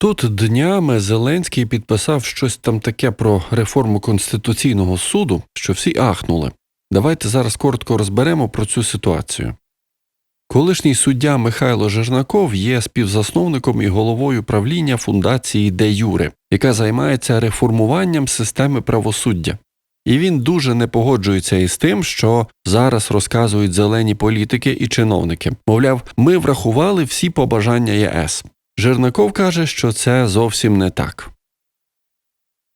Тут днями Зеленський підписав щось там таке про реформу Конституційного суду, що всі ахнули. Давайте зараз коротко розберемо про цю ситуацію. Колишній суддя Михайло Жернаков є співзасновником і головою правління фундації Де Юре, яка займається реформуванням системи правосуддя. І він дуже не погоджується із тим, що зараз розказують зелені політики і чиновники. Мовляв, ми врахували всі побажання ЄС. Жернаков каже, що це зовсім не так.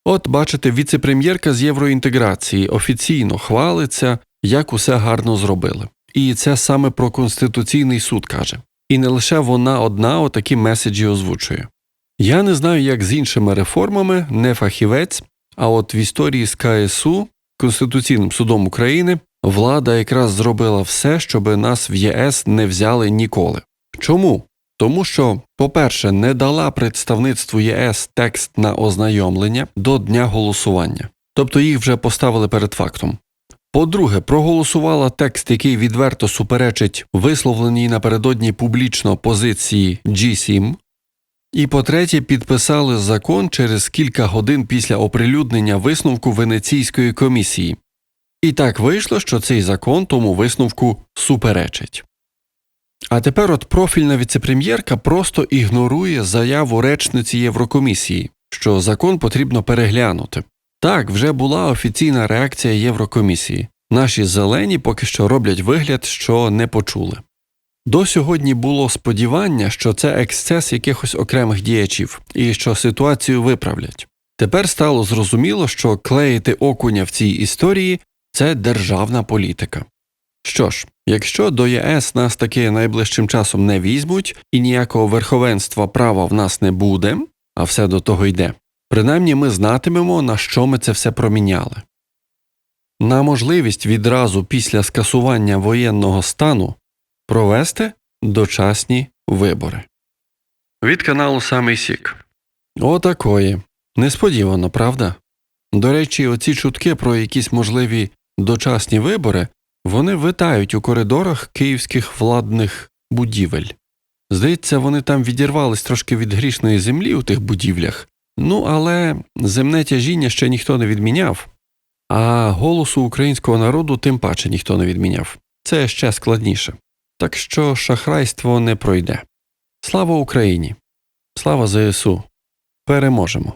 От бачите, віце-прем'єрка з євроінтеграції офіційно хвалиться, як усе гарно зробили. І це саме про Конституційний суд каже. І не лише вона одна отакі меседжі озвучує. Я не знаю, як з іншими реформами, не фахівець, а от в історії з КСУ, Конституційним судом України, влада якраз зробила все, щоб нас в ЄС не взяли ніколи. Чому? Тому що, по-перше, не дала представництву ЄС текст на ознайомлення до дня голосування, тобто їх вже поставили перед фактом. По-друге, проголосувала текст, який відверто суперечить висловленій напередодні публічно позиції G7. І по-третє, підписали закон через кілька годин після оприлюднення висновку Венеційської комісії. І так вийшло, що цей закон тому висновку суперечить. А тепер от профільна віцепрем'єрка просто ігнорує заяву речниці Єврокомісії, що закон потрібно переглянути. Так, вже була офіційна реакція Єврокомісії. Наші зелені поки що роблять вигляд, що не почули. До сьогодні було сподівання, що це ексцес якихось окремих діячів і що ситуацію виправлять. Тепер стало зрозуміло, що клеїти окуня в цій історії це державна політика. Що ж, якщо до ЄС нас таки найближчим часом не візьмуть і ніякого верховенства права в нас не буде, а все до того йде, принаймні ми знатимемо, на що ми це все проміняли. На можливість відразу після скасування воєнного стану провести дочасні вибори. Від каналу Самий Сік. Отакої. Несподівано, правда? До речі, оці чутки про якісь можливі дочасні вибори вони витають у коридорах київських владних будівель. Здається, вони там відірвались трошки від грішної землі у тих будівлях, ну але земне тяжіння ще ніхто не відміняв, а голосу українського народу тим паче ніхто не відміняв. Це ще складніше. Так що шахрайство не пройде. Слава Україні! Слава ЗСУ! Переможемо!